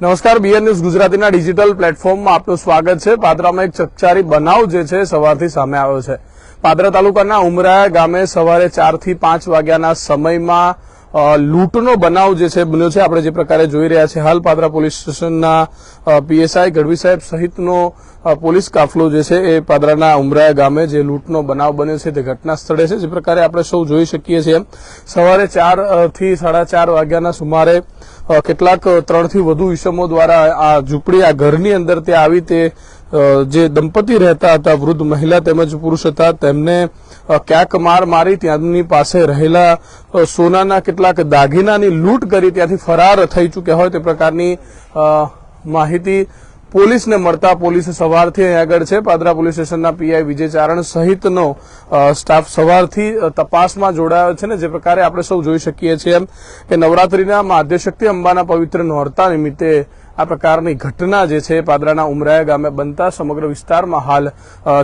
નમસ્કાર BN news ગુજરાતીના digital પ્લેટફોર્મમાં આપનું સ્વાગત છે. પાદરામાં એક ચકચારી બનાવ જે છે, સવારથી સામે આવ્યો છે. પાદરા તાલુકાના ઉમરાયા ગામે સવારે ચારથી પાંચ વાગ્યાના સમયમાં લૂંટનો બનાવ જે છે, બન્યો છે. આપણે જે પ્રકારે જોઈ રહ્યા છે હાલ પાદરા પોલીસ સ્ટેશનના પીએસઆઈ ગઢવી સાહેબ સહિતનો પોલીસ કાફલો જે છે એ પાદરાના ઉમરાયા ગામે જે લૂંટનો બનાવ બન્યો છે તે ઘટના સ્થળે છે. જે પ્રકારે આપણે સૌ જોઈ શકીએ છીએ. સવારે ચારથી સાડા ચાર વાગ્યાના સુમારે કેટલાક ત્રણથી વધુ ઈસમો દ્વારા આ ઝૂંપડી, આ ઘરની અંદર તે આવી તે જે દંપતી રહેતા હતા, વૃદ્ધ મહિલા તેમજ પુરુષ હતા, તેમને ક્યાંક માર મારી ત્યાંની પાસે રહેલા સોનાના કેટલાક દાગીનાની લૂંટ કરી ત્યાંથી ફરાર થઈ ચૂક્યા હોય તે પ્રકારની માહિતી પોલીસને મળતા પોલીસ સવારથી અહીં આગળ છે. પાદરા પોલીસ સ્ટેશનના પીઆઈ વિજય ચારણ સહિતનો સ્ટાફ સવારથી તપાસમાં જોડાયો છે ને જે પ્રકારે આપણે સૌ જોઈ શકીએ છીએ એમ કે નવરાત્રીના માધ્યશક્તિ અંબાના પવિત્ર નોરતા નિમિત્તે આ પ્રકારની ઘટના જે છે પાદરાના ઉમરાયા ગામે બનતા સમગ્ર વિસ્તારમાં હાલ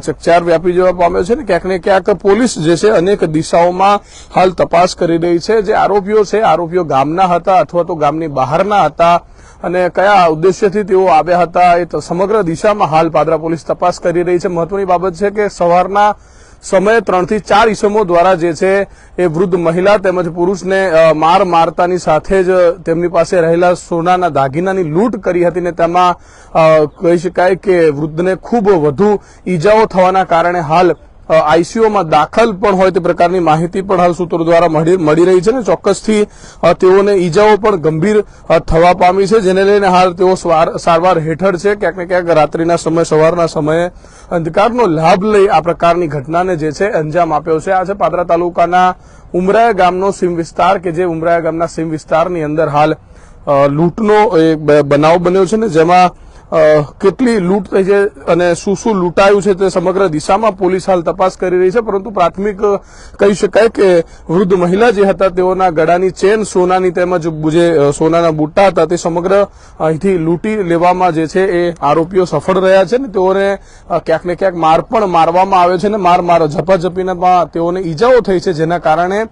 ચકચાર વ્યાપી જવા પામ્યો છે ને ક્યાંક ને ક્યાંક પોલીસ જે છે અનેક દિશાઓમાં હાલ તપાસ કરી રહી છે. જે આરોપીઓ છે, આરોપીઓ ગામના હતા અથવા તો ગામની બહારના હતા અને કયા ઉદ્દેશ્યથી તેઓ આવ્યા હતા એ સમગ્ર દિશામાં હાલ પાદરા પોલીસ તપાસ કરી રહી છે. મહત્વની બાબત છે કે સવારના સમયે ત્રણથી ચાર ઇસમો દ્વારા જે છે એ વૃદ્ધ મહિલા તેમજ પુરુષને માર મારતાની સાથે જ તેમની પાસે રહેલા સોનાના દાગીનાની લૂંટ કરી હતી ને તેમાં કહી શકાય કે વૃદ્ધને ખૂબ વધુ ઈજાઓ થવાના કારણે હાલ આઈસીયુમાં દાખલ પણ હોય તે પ્રકારની માહિતી પણ હાલ સૂત્રો દ્વારા મળી રહી છે ને ચોક્કસથી તેઓને ઈજાઓ પણ ગંભીર થવા પામી છે, જેને લઈને હાલ તેઓ સારવાર હેઠળ છે. ક્યાંક ને ક્યાંક રાત્રિના સમય, સવારના સમયે અંધકારનો લાભ લઈ આ પ્રકારની ઘટનાને જે છે અંજામ આપ્યો છે. આ છે પાદરા તાલુકાના ઉમરાયા ગામનો સીમ વિસ્તાર કે જે ઉમરાયા ગામના સીમ વિસ્તારની અંદર હાલ લૂંટનો બનાવ બન્યો છે ને જેમાં કેટલી લૂંટ થઈ છે અને શું શું લૂંટાયું છે તે સમગ્ર દિશામાં પોલીસ હાલ તપાસ કરી રહી છે, પરંતુ પ્રાથમિક કહી શકાય કે વૃદ્ધ મહિલા જે હતા તેઓના ગળાની ચેન સોનાની તેમજ જે સોનાના બુટ્ટા હતા તે સમગ્ર અહીંથી લૂંટી લેવામાં જે છે એ આરોપીઓ સફળ રહ્યા છે ને તેઓને ક્યાંક ને ક્યાંક માર પણ મારવામાં આવે છે ને માર માર ઝપાઝપીને તેઓને ઈજાઓ થઈ છે, જેના કારણે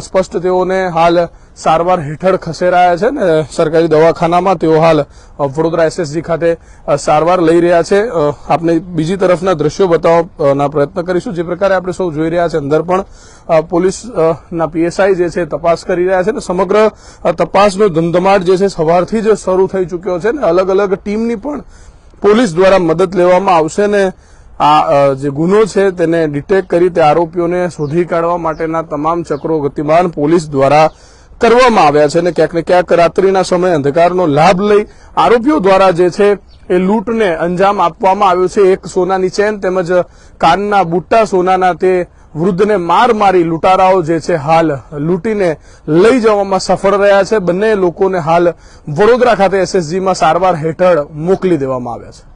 સ્પષ્ટ તેઓને હાલ સારવાર હેઠળ ખસેડાયા છે ને સરકારી દવાખાનામાં તેઓ હાલ વડોદરા એસએસજી ખાતે સારવાર લઈ રહ્યા છે. આપણે બીજી તરફના દ્રશ્યો બતાવવાના પ્રયત્ન કરીશું. જે પ્રકારે આપણે સૌ જોઈ રહ્યા છે અંદર પણ અ, પોલીસ અ, ના પીએસઆઈ જે છે તપાસ કરી રહ્યા છે ને સમગ્ર તપાસનો ધમધમાટ જે છે સવારથી જ શરૂ થઈ ચૂક્યો છે ને અલગ અલગ ટીમની પણ પોલીસ દ્વારા મદદ લેવામાં આવશે ને આ જે ગુનો છે તેને ડિટેક્ટ કરી તે આરોપીઓને શોધી કાઢવા માટેના તમામ ચક્રો ગતિમાન પોલીસ દ્વારા કરવામાં આવ્યા છે અને ક્યાંક ને ક્યાંક રાત્રિના સમયે અંધકારનો લાભ લઈ આરોપીઓ દ્વારા જે છે એ લૂંટને અંજામ આપવામાં આવ્યો છે. એક સોનાની ચેન તેમજ કાનના બુટ્ટા સોનાના તે વૃદ્ધને માર મારી લૂંટારાઓ જે છે હાલ લૂંટીને લઈ જવામાં સફળ રહ્યા છે. બંને લોકોને હાલ વડોદરા ખાતે એસએસજીમાં સારવાર હેઠળ મોકલી દેવામાં આવ્યા છે.